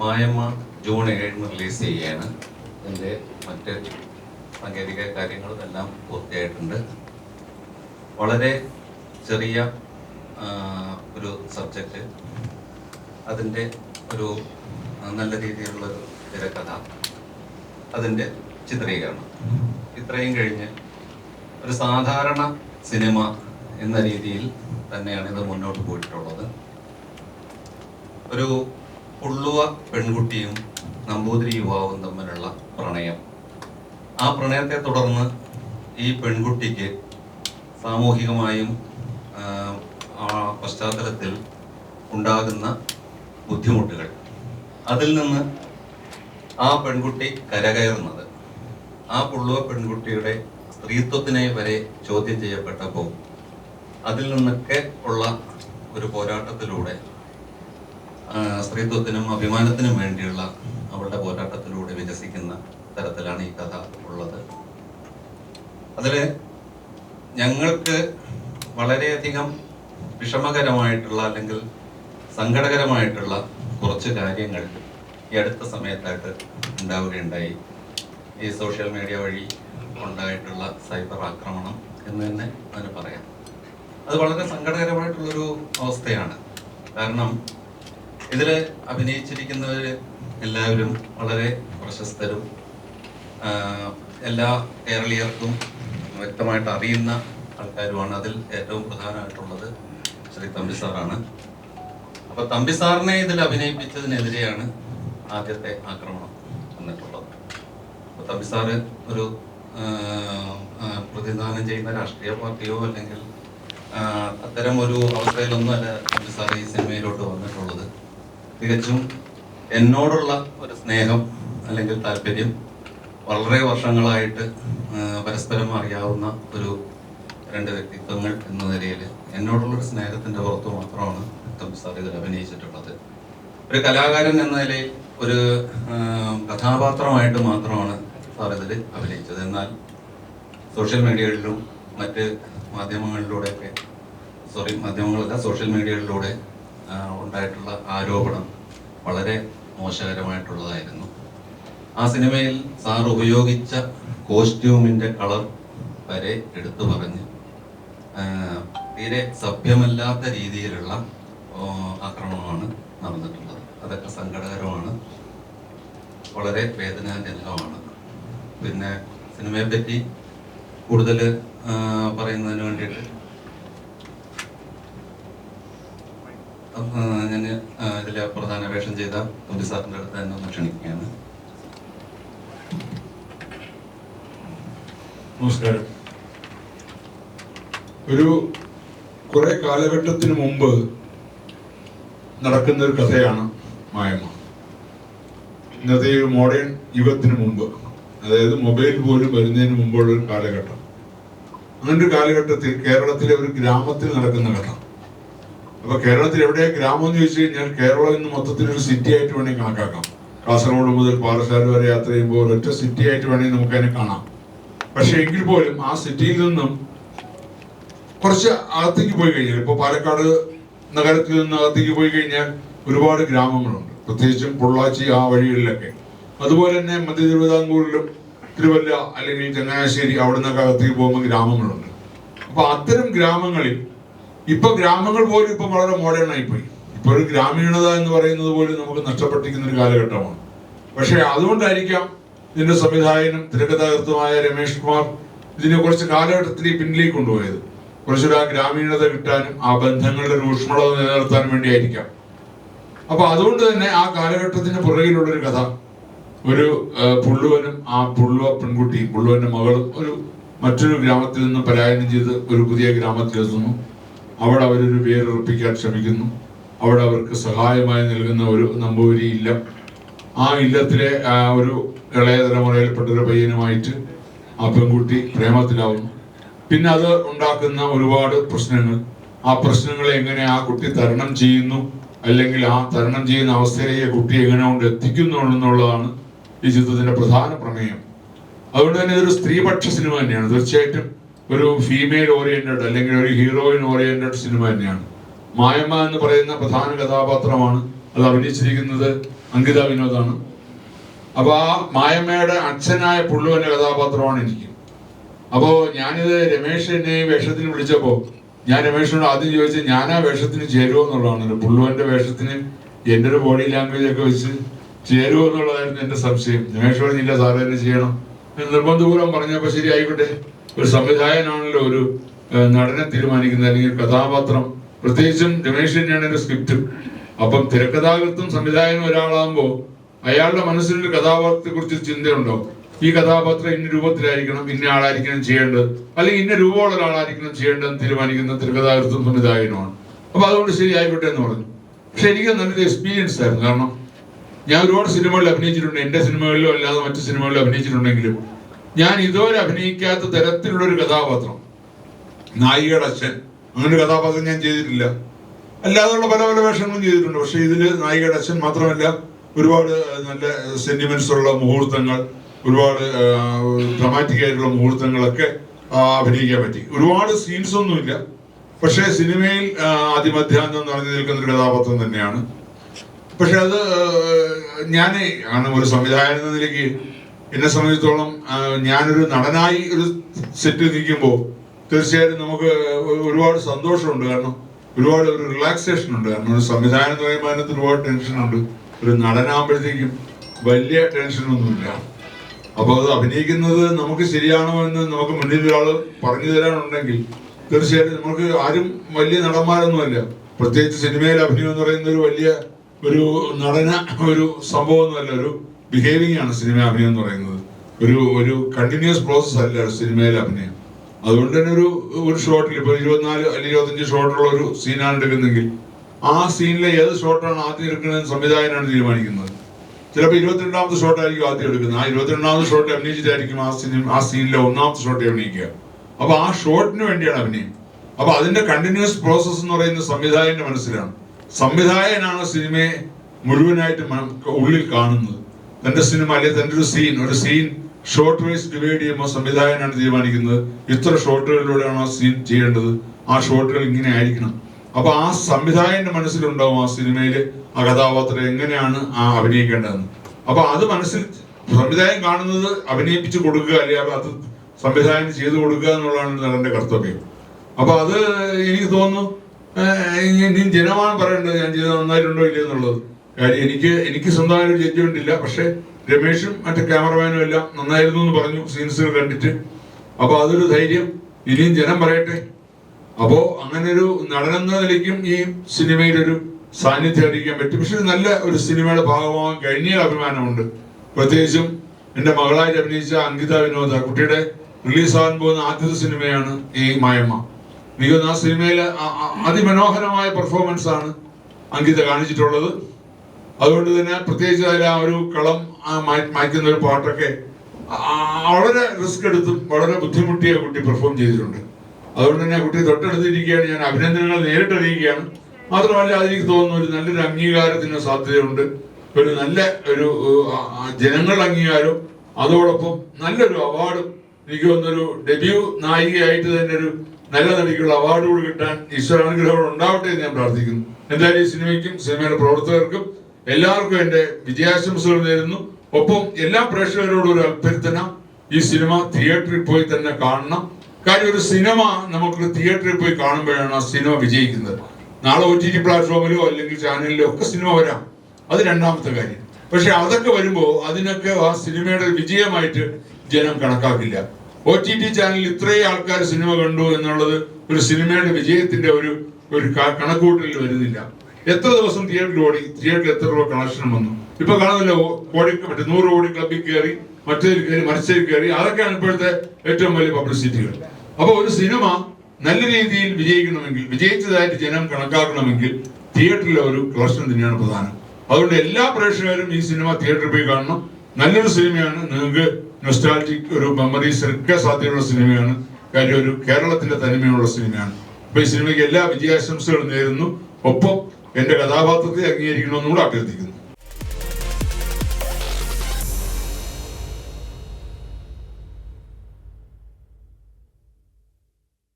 Mayamma June ഏഴിന് release ചെയ്യുകയാണ് എന്റെ മറ്റ് സാങ്കേതിക കാര്യങ്ങളും എല്ലാം പൂർത്തിയായിട്ടുണ്ട്. വളരെ ചെറിയ ഒരു സബ്ജക്റ്റ് അതിന്റെ ഒരു നല്ല രീതിയിലുള്ള ഒരു തിരക്കഥ. അതിന്റെ ചിത്രീകരണം. ഇത്രയും കഴിഞ്ഞ് ഒരു സാധാരണ സിനിമ എന്ന രീതിയിൽ തന്നെയാണ് ഇത് മുന്നോട്ട് പോയിട്ടുള്ളത്. ഒരു പുള്ളുവ പെൺകുട്ടിയും നമ്പൂതിരി യുവാവും തമ്മിലുള്ള പ്രണയം. ആ പ്രണയത്തെ തുടർന്ന് ഈ പെൺകുട്ടിക്ക് സാമൂഹികമായും ആ, പശ്ചാത്തലത്തിൽ ഉണ്ടാകുന്ന ബുദ്ധിമുട്ടുകൾ. അതിൽ നിന്ന് ആ പെൺകുട്ടി കരകയറുന്നത്. ആ പുള്ളുവ പെൺകുട്ടിയുടെ സ്ത്രീത്വത്തിനെ വരെ ചോദ്യം ചെയ്യപ്പെട്ടപ്പോൾ അതിൽ നിന്നൊക്കെ ഉള്ള ഒരു പോരാട്ടത്തിലൂടെ സ്ത്രീത്വത്തിനും അഭിമാനത്തിനും വേണ്ടിയുള്ള അവളുടെ പോരാട്ടത്തിലൂടെ വികസിക്കുന്ന തരത്തിലാണ് ഈ കഥ ഉള്ളത്. അതിൽ ഞങ്ങൾക്ക് വളരെയധികം വിഷമകരമായിട്ടുള്ള അല്ലെങ്കിൽ സങ്കടകരമായിട്ടുള്ള കുറച്ച് കാര്യങ്ങൾ ഈ അടുത്ത സമയത്തായിട്ട് ഉണ്ടാവുകയുണ്ടായി. ഈ സോഷ്യൽ മീഡിയ വഴി ഉണ്ടായിട്ടുള്ള സൈബർ ആക്രമണം എന്ന് തന്നെ അതിന് പറയാം. അത് വളരെ സങ്കടകരമായിട്ടുള്ളൊരു അവസ്ഥയാണ്. കാരണം ഇതിൽ അഭിനയിച്ചിരിക്കുന്നവർ എല്ലാവരും വളരെ പ്രശസ്തരും എല്ലാ കേരളീയർക്കും വ്യക്തമായിട്ട് അറിയുന്ന ആൾക്കാരുമാണ് അതിൽ ഏറ്റവും പ്രധാനമായിട്ടുള്ളത് ശ്രീ തമ്പി സാറാണ്. അപ്പൊ തമ്പി സാറിനെ ഇതിൽ അഭിനയിപ്പിച്ചതിനെതിരെയാണ് ആദ്യത്തെ ആക്രമണം വന്നിട്ടുള്ളത്. അപ്പൊ തമ്പി സാറ് ഒരു പ്രതിദാനം ചെയ്യുന്ന രാഷ്ട്രീയ പാർട്ടിയോ അല്ലെങ്കിൽ അത്തരം ഒരു അവസ്ഥയിലൊന്നും അല്ല തമ്പി സാർ ഈ സിനിമയിലോട്ട് വന്നിട്ടുള്ളത്. തികച്ചും എന്നോടുള്ള ഒരു സ്നേഹം അല്ലെങ്കിൽ താല്പര്യം വളരെ വർഷങ്ങളായിട്ട് പരസ്പരം അറിയാവുന്ന ഒരു രണ്ട് വ്യക്തിത്വങ്ങൾ എന്ന നിലയിൽ എന്നോടുള്ളൊരു സ്നേഹത്തിന്റെ പുറത്ത് മാത്രമാണ് തമ്പി സാർ ഇതിൽ അഭിനയിച്ചിട്ടുള്ളത്. ഒരു കലാകാരൻ എന്ന നിലയിൽ ഒരു കഥാപാത്രമായിട്ട് മാത്രമാണ് സാർ ഇതിൽ അഭിനയിച്ചത്. എന്നാൽ സോഷ്യൽ മീഡിയകളിലും മറ്റ് മാധ്യമങ്ങളിലൂടെയൊക്കെ സോറി മാധ്യമങ്ങളല്ല സോഷ്യൽ മീഡിയകളിലൂടെ ഉണ്ടായിട്ടുള്ള ആരോപണം വളരെ മോശകരമായിട്ടുള്ളതായിരുന്നു. ആ സിനിമയിൽ സാർ ഉപയോഗിച്ച കോസ്റ്റ്യൂമിന്റെ കളർ വരെ എടുത്തു പറഞ്ഞ് തീരെ സഭ്യമല്ലാത്ത രീതിയിലുള്ള ആക്രമണമാണ് നടന്നിട്ടുള്ളത്. അതൊക്കെ സങ്കടകരമാണ്. വളരെ വേദനാജനകമാണ്. പിന്നെ സിനിമയെപ്പറ്റി കൂടുതൽ പറയുന്നതിന് വേണ്ടിയിട്ട് ഞാൻ ഇതിൽ പ്രധാന വേഷം ചെയ്ത തുമ്പി സാറിന്റെ അടുത്ത് തന്നെ ഒന്ന് ക്ഷണിക്കുകയാണ്. നമസ്കാരം. ഒരു കുറെ കാലഘട്ടത്തിന് മുമ്പ് നടക്കുന്ന ഒരു കഥയാണ് മായമ്മ. ഇന്നത്തെ ഒരു മോഡേൺ യുഗത്തിന് മുമ്പ് അതായത് മൊബൈൽ പോലും വരുന്നതിന് മുമ്പുള്ള ഒരു കാലഘട്ടം. അങ്ങനെ ഒരു കാലഘട്ടത്തിൽ കേരളത്തിലെ ഒരു ഗ്രാമത്തിൽ നടക്കുന്ന കഥ. അപ്പൊ കേരളത്തിൽ എവിടെ ഗ്രാമം എന്ന് ചോദിച്ചു കഴിഞ്ഞാൽ കേരളം ഇന്ന് മൊത്തത്തിൽ ഒരു സിറ്റി ആയിട്ട് വേണമെങ്കിൽ കണക്കാക്കാം. കാസർഗോഡ് മുതൽ പാറശാല വരെ യാത്ര ചെയ്യുമ്പോൾ ഒറ്റ സിറ്റി ആയിട്ട് വേണമെങ്കിൽ നമുക്ക് അതിനെ കാണാം. പക്ഷെ എങ്കിൽ പോലും ആ സിറ്റിയിൽ നിന്നും കുറച്ച് അകത്തേക്ക് പോയി കഴിഞ്ഞാൽ ഇപ്പൊ പാലക്കാട് നഗരത്തിൽ നിന്ന് അകത്തേക്ക് പോയി കഴിഞ്ഞാൽ ഒരുപാട് ഗ്രാമങ്ങളുണ്ട്. പ്രത്യേകിച്ചും പൊള്ളാച്ചി ആ വഴികളിലൊക്കെ. അതുപോലെ തന്നെ മധ്യ തിരുവിതാംകൂറിലും തിരുവല്ല അല്ലെങ്കിൽ ചങ്ങനാശ്ശേരി അവിടെ നിന്നൊക്കെ അകത്തേക്ക് പോകുമ്പോൾ ഗ്രാമങ്ങളുണ്ട്. അപ്പൊ അത്തരം ഗ്രാമങ്ങളിൽ ഇപ്പൊ ഗ്രാമങ്ങൾ പോലും ഇപ്പൊ വളരെ മോഡേൺ ആയിപ്പോയി ഇപ്പൊ ഒരു ഗ്രാമീണത എന്ന് പറയുന്നത് പോലും നമുക്ക് നഷ്ടപ്പെട്ടിരിക്കുന്ന ഒരു കാലഘട്ടമാണ്. പക്ഷേ അതുകൊണ്ടായിരിക്കാം ഇതിന്റെ സംവിധായകനും തിരക്കഥാകൃത്തുമായ രമേഷ് കുമാർ ഇതിനെ കുറച്ച് കാലഘട്ടത്തിൽ പിന്നിലേക്ക് കൊണ്ടുപോയത്. കുറച്ചൊരു ആ ഗ്രാമീണത കിട്ടാനും ആ ബന്ധങ്ങളുടെ രൂക്ഷ്മത നിലനിർത്താനും വേണ്ടിയായിരിക്കാം. അപ്പൊ അതുകൊണ്ട് തന്നെ ആ കാലഘട്ടത്തിന് പുറകിലുള്ള ഒരു കഥ ഒരു പുള്ളുവനും ആ പുള്ളുവ പെൺകുട്ടിയും പുള്ളുവന്റെ മകളും ഒരു മറ്റൊരു ഗ്രാമത്തിൽ നിന്ന് പലായനം ചെയ്ത് ഒരു പുതിയ ഗ്രാമത്തിലെത്തുന്നു. അവിടെ അവരൊരു പേരുറപ്പിക്കാൻ ശ്രമിക്കുന്നു. അവിടെ അവർക്ക് സഹായമായി നൽകുന്ന ഒരു നമ്പൂരി ഇല്ല. ആ ഇല്ലത്തിലെ ഒരു ഇളയ തലമുറയിൽപ്പെട്ട ഒരു പയ്യനുമായിട്ട് ആ പെൺകുട്ടി പ്രേമത്തിലാവുന്നു. പിന്നെ അത് ഉണ്ടാക്കുന്ന ഒരുപാട് പ്രശ്നങ്ങൾ. ആ പ്രശ്നങ്ങളെ എങ്ങനെ ആ കുട്ടി തരണം ചെയ്യുന്നു? അല്ലെങ്കിൽ ആ തരണം ചെയ്യുന്ന അവസ്ഥയിലേക്ക് കുട്ടി എങ്ങനെ കൊണ്ട് എത്തിക്കുന്നു എന്നുള്ളതാണ് ഈ ചിത്രത്തിന്റെ പ്രധാന പ്രമേയം. അതുകൊണ്ട് തന്നെ ഇതൊരു സ്ത്രീപക്ഷ സിനിമ തന്നെയാണ്. തീർച്ചയായിട്ടും ഒരു ഫീമെയിൽ ഓറിയന്റഡ് അല്ലെങ്കിൽ ഒരു ഹീറോയിൻ ഓറിയന്റഡ് സിനിമ തന്നെയാണ്. മായമ്മ എന്ന് പറയുന്ന പ്രധാന കഥാപാത്രമാണ് അത് അഭിനയിച്ചിരിക്കുന്നത്. അങ്കിത വിനോദാണ്. അപ്പൊ ആ മായമ്മയുടെ അച്ഛനായ പുള്ളുവന്റെ കഥാപാത്രമാണ് എനിക്ക്. അപ്പോ ഞാനിത് രമേശ് എന്നെ വേഷത്തിന് വിളിച്ചപ്പോ ഞാൻ രമേശിനോട് ആദ്യം ചോദിച്ചത് ഞാൻ ആ വേഷത്തിന് ചേരുമോ എന്നുള്ളതാണ്. പുള്ളുവന്റെ വേഷത്തിന് എന്റെ ഒരു ബോഡി ലാംഗ്വേജ് ഒക്കെ വെച്ച് ചേരുമോ എന്നുള്ളതായിരുന്നു എന്റെ സംശയം. രമേശോട് ഇല്ല സാറേ ചെയ്യണം. നിർബന്ധപൂർവം പറഞ്ഞപ്പോ ശരി ആയിക്കോട്ടെ ഒരു സംവിധായകനാണല്ലോ ഒരു നടനെ തീരുമാനിക്കുന്നത് അല്ലെങ്കിൽ കഥാപാത്രം. പ്രത്യേകിച്ചും രമേശ് തന്നെയാണ് എന്റെ സ്ക്രിപ്റ്റ്. അപ്പം തിരക്കഥാകൃത്തും സംവിധായകനും ഒരാളാകുമ്പോൾ അയാളുടെ മനസ്സിലൊരു കഥാപാത്രത്തെ കുറിച്ച് ചിന്തയുണ്ടോ? ഈ കഥാപാത്രം ഇന്ന രൂപത്തിലായിരിക്കണം ഇന്ന ആളായിരിക്കണം ചെയ്യേണ്ടത് അല്ലെങ്കിൽ ഇന്ന രൂപമുള്ള ഒരാളായിരിക്കണം ചെയ്യേണ്ടതെന്ന് തീരുമാനിക്കുന്ന തിരക്കഥാകൃത്തും സംവിധായകനുമാണ്. അപ്പൊ അതുകൊണ്ട് ശരി ആയിക്കോട്ടെ എന്ന് പറഞ്ഞു. പക്ഷെ എനിക്ക് നല്ലൊരു എക്സ്പീരിയൻസ് ആയിരുന്നു. കാരണം ഞാൻ ഒരുപാട് സിനിമകളിൽ അഭിനയിച്ചിട്ടുണ്ട്. എന്റെ സിനിമകളിലോ അല്ലാതെ മറ്റു സിനിമകളിലോ അഭിനയിച്ചിട്ടുണ്ടെങ്കിലും ഞാൻ ഇതുവരെ അഭിനയിക്കാത്ത തരത്തിലുള്ള ഒരു കഥാപാത്രം. നായികയുടെ അച്ഛൻ. അങ്ങനെ ഒരു കഥാപാത്രം ഞാൻ ചെയ്തിട്ടില്ല. അല്ലാതെയുള്ള പല പല വേഷങ്ങളും ചെയ്തിട്ടുണ്ട്. പക്ഷെ ഇതിൽ നായികയുടെ അച്ഛൻ മാത്രമല്ല ഒരുപാട് നല്ല സെന്റിമെന്റ്സ് ഉള്ള മുഹൂർത്തങ്ങൾ ഒരുപാട് ഡ്രമാറ്റിക് ആയിട്ടുള്ള മുഹൂർത്തങ്ങളൊക്കെ അഭിനയിക്കാൻ പറ്റി. ഒരുപാട് സീൻസ് ഒന്നുമില്ല പക്ഷെ സിനിമയിൽ അതിമധ്യാന്തം നിറഞ്ഞു നിൽക്കുന്ന ഒരു കഥാപാത്രം തന്നെയാണ്. പക്ഷെ അത് ഞാൻ ആണ് ഒരു സംവിധായകൻ എന്ന നിലയ്ക്ക് എന്നെ സംബന്ധിച്ചിടത്തോളം ആ, ഞാനൊരു നടനായി ഒരു സെറ്റിൽ നിൽക്കുമ്പോൾ തീർച്ചയായിട്ടും നമുക്ക് ഒരുപാട് സന്തോഷമുണ്ട്. കാരണം ഒരുപാട് ഒരു റിലാക്സേഷൻ ഉണ്ട്. കാരണം ഒരു സംവിധാനം എന്ന് പറയുമ്പോൾ അതിനകത്ത് ഒരുപാട് ടെൻഷനുണ്ട് ഒരു നടനാകുമ്പോഴത്തേക്കും വലിയ ടെൻഷനൊന്നുമില്ല അപ്പോൾ അത് അഭിനയിക്കുന്നത് നമുക്ക് ശരിയാണോ എന്ന് നമുക്ക് മുന്നിൽ ഒരാൾ പറഞ്ഞു തരാനുണ്ടെങ്കിൽ തീർച്ചയായിട്ടും നമുക്ക് ആരും വലിയ നടന്മാരൊന്നുമല്ല. പ്രത്യേകിച്ച് സിനിമയിൽ അഭിനയം എന്ന് പറയുന്ന ഒരു വലിയ ഒരു നടന ഒരു സംഭവമൊന്നുമല്ല. ഒരു ബിഹേവിംഗ് ആണ് സിനിമ അഭിനയം എന്ന് പറയുന്നത്. ഒരു ഒരു കണ്ടിന്യൂസ് പ്രോസസ് അല്ല സിനിമയിലെ അഭിനയം. അതുകൊണ്ട് തന്നെ ഒരു ഒരു ഷോട്ടിൽ ഇപ്പോൾ ഇരുപത്തിനാല് അല്ലെങ്കിൽ ഇരുപത്തഞ്ച് ഷോട്ടുള്ള ഒരു സീനാണ് എടുക്കുന്നെങ്കിൽ ആ സീനിലെ ഏത് ഷോട്ടാണ് ആദ്യം എടുക്കുന്നത് സംവിധായകനാണ് തീരുമാനിക്കുന്നത്. ചിലപ്പോൾ ഇരുപത്തിരണ്ടാമത്തെ ഷോട്ടായിരിക്കും ആദ്യം എടുക്കുന്നത്. ആ ഇരുപത്തിരണ്ടാമത്തെ ഷോട്ട് അഭിനയിച്ചിട്ടായിരിക്കും ആ സിനിമ ആ സീനിലെ ഒന്നാമത്തെ ഷോട്ട് അഭിനയിക്കുക. അപ്പൊ ആ ഷോട്ടിന് വേണ്ടിയാണ് അഭിനയം. അപ്പൊ അതിന്റെ കണ്ടിന്യൂസ് പ്രോസസ് എന്ന് പറയുന്നത് സംവിധായകന്റെ മനസ്സിലാണ്. സംവിധായകനാണ് സിനിമയെ മുഴുവനായിട്ട് ഉള്ളിൽ കാണുന്നത്. തന്റെ സിനിമ അല്ലെങ്കിൽ തന്റെ ഒരു സീൻ ഒരു സീൻ ഷോർട്ട് വൈസ് ഡിവൈഡ് ചെയ്യുമ്പോൾ സംവിധായകനാണ് തീരുമാനിക്കുന്നത് ഇത്ര ഷോട്ടുകളിലൂടെയാണ് ആ സീൻ ചെയ്യേണ്ടത്. ആ ഷോർട്ടുകൾ ഇങ്ങനെ ആയിരിക്കണം. അപ്പൊ ആ സംവിധായകന്റെ മനസ്സിലുണ്ടാവും ആ സിനിമയിൽ ആ കഥാപാത്രം എങ്ങനെയാണ് ആ അഭിനയിക്കേണ്ടതെന്ന്. അപ്പൊ അത് മനസ്സിൽ സംവിധായകൻ കാണുന്നത് അഭിനയിപ്പിച്ച് കൊടുക്കുക അല്ലെങ്കിൽ അത് സംവിധായകൻ ചെയ്തു കൊടുക്കുക എന്നുള്ളതാണ് നടന്റെ കർത്തവ്യം. അപ്പൊ അത് എനിക്ക് തോന്നുന്നു ഇനി ജനമാണ് പറയേണ്ടത് ഞാൻ ചെയ്ത് നന്നായിട്ടുണ്ടോ ഇല്ലയോ എന്നുള്ളത്. കാര്യം എനിക്ക് എനിക്ക് സ്വന്തമായൊരു ജഡ്ജ്മെന്റ് ഇല്ല പക്ഷെ രമേഷും മറ്റു ക്യാമറമാനും എല്ലാം നന്നായിരുന്നു എന്ന് പറഞ്ഞു സീൻസുകൾ കണ്ടിട്ട്. അപ്പൊ അതൊരു ധൈര്യം. ഇനിയും ജനം പറയട്ടെ. അപ്പോ അങ്ങനെ ഒരു നടനെന്ന നിലയ്ക്കും ഈ സിനിമയുടെ ഒരു സാന്നിധ്യം അറിയിക്കാൻ പറ്റും. പക്ഷെ നല്ല ഒരു സിനിമയുടെ ഭാഗമാകാൻ കഴിഞ്ഞ അഭിമാനമുണ്ട്. പ്രത്യേകിച്ചും എന്റെ മകളായിട്ട് അഭിനയിച്ച അങ്കിത വിനോദ കുട്ടിയുടെ റിലീസാകാൻ പോകുന്ന ആദ്യത്തെ സിനിമയാണ് ഈ മായമ്മ. എനിക്ക് ആ സിനിമയിലെ അതിമനോഹരമായ പെർഫോമൻസ് ആണ് അങ്കിത കാണിച്ചിട്ടുള്ളത്. അതുകൊണ്ട് തന്നെ പ്രത്യേകിച്ച് അതിൽ ആ ഒരു കളം മായ്ക്കുന്ന ഒരു പാട്ടൊക്കെ വളരെ റിസ്ക് എടുത്തും വളരെ ബുദ്ധിമുട്ടിയ കുട്ടി പെർഫോം ചെയ്തിട്ടുണ്ട്. അതുകൊണ്ട് തന്നെ ആ കുട്ടി തൊട്ടടുത്തിരിക്കുകയാണ്. ഞാൻ അഭിനന്ദനങ്ങൾ നേരിട്ട് അറിയിക്കുകയാണ്. മാത്രമല്ല അതെനിക്ക് തോന്നുന്നു ഒരു നല്ലൊരു അംഗീകാരത്തിന് സാധ്യതയുണ്ട്. ഒരു നല്ല ഒരു ജനങ്ങളുടെ അംഗീകാരം അതോടൊപ്പം നല്ലൊരു അവാർഡും. എനിക്ക് തോന്നുന്നൊരു ഡെബ്യൂ നായികയായിട്ട് തന്നെ ഒരു നല്ല നടിക്കുള്ള അവാർഡ് കൂടി കിട്ടാൻ ഈശ്വരാനുഗ്രഹം ഉണ്ടാവട്ടെ എന്ന് ഞാൻ പ്രാർത്ഥിക്കുന്നു. എന്തായാലും ഈ സിനിമയ്ക്കും സിനിമയുടെ പ്രവർത്തകർക്കും എല്ലാവർക്കും എന്റെ വിജയാശംസകൾ നേരുന്നു. ഒപ്പം എല്ലാ പ്രേക്ഷകരോടും ഒരു അഭ്യർത്ഥന ഈ സിനിമ തിയേറ്ററിൽ പോയി തന്നെ കാണണം. കാര്യം ഒരു സിനിമ നമുക്ക് തിയേറ്ററിൽ പോയി കാണുമ്പോഴാണ് ആ സിനിമ വിജയിക്കുന്നത്. നാളെ ഒ ടി ടി പ്ലാറ്റ്ഫോമിലോ അല്ലെങ്കിൽ ചാനലിലോ ഒക്കെ സിനിമ വരാം. അത് രണ്ടാമത്തെ കാര്യം. പക്ഷെ അതൊക്കെ വരുമ്പോ അതിനൊക്കെ ആ സിനിമയുടെ വിജയമായിട്ട് ജനം കണക്കാക്കില്ല. ഒ ടി ടി ചാനലിൽ ഇത്രയും ആൾക്കാർ സിനിമ കണ്ടു എന്നുള്ളത് ഒരു സിനിമയുടെ വിജയത്തിന്റെ ഒരു ഒരു കണക്കൂട്ടലിൽ വരുന്നില്ല. എത്ര ദിവസം തിയേറ്ററിൽ ഓടി? തിയേറ്ററിൽ എത്ര രൂപ കണക്ഷൻ വന്നു? ഇപ്പൊ കാണുന്നില്ല കോടി മറ്റേ നൂറ് കോടി ക്ലബിൽ കയറി മറ്റേതിൽ കയറി മത്സരിൽ കയറി അതൊക്കെയാണ് ഇപ്പോഴത്തെ ഏറ്റവും വലിയ പബ്ലിസിറ്റികൾ അപ്പൊ ഒരു സിനിമ നല്ല രീതിയിൽ വിജയിക്കണമെങ്കിൽ വിജയിച്ചതായിട്ട് ജനം കണക്കാക്കണമെങ്കിൽ തിയേറ്ററിലെ ഒരു കളക്ഷൻ തന്നെയാണ് പ്രധാനം. അതുകൊണ്ട് എല്ലാ പ്രേക്ഷകരും ഈ സിനിമ തിയേറ്ററിൽ പോയി കാണണം. നല്ലൊരു സിനിമയാണ്. നിങ്ങൾക്ക് നൊസ്റ്റാൾജിക് ഒരു മെമ്മറീസ് ഒക്കെ സാധ്യതയുള്ള സിനിമയാണ്. കാര്യം ഒരു കേരളത്തിന്റെ തനിമയുള്ള സിനിമയാണ്. അപ്പൊ ഈ സിനിമയ്ക്ക് എല്ലാ വിജയാശംസകളും നേരുന്നു. ഒപ്പം എന്റെ കഥാപാത്രത്തെ അംഗീകരിക്കണമെന്നും കൂടെ അഭ്യർത്ഥിക്കുന്നു.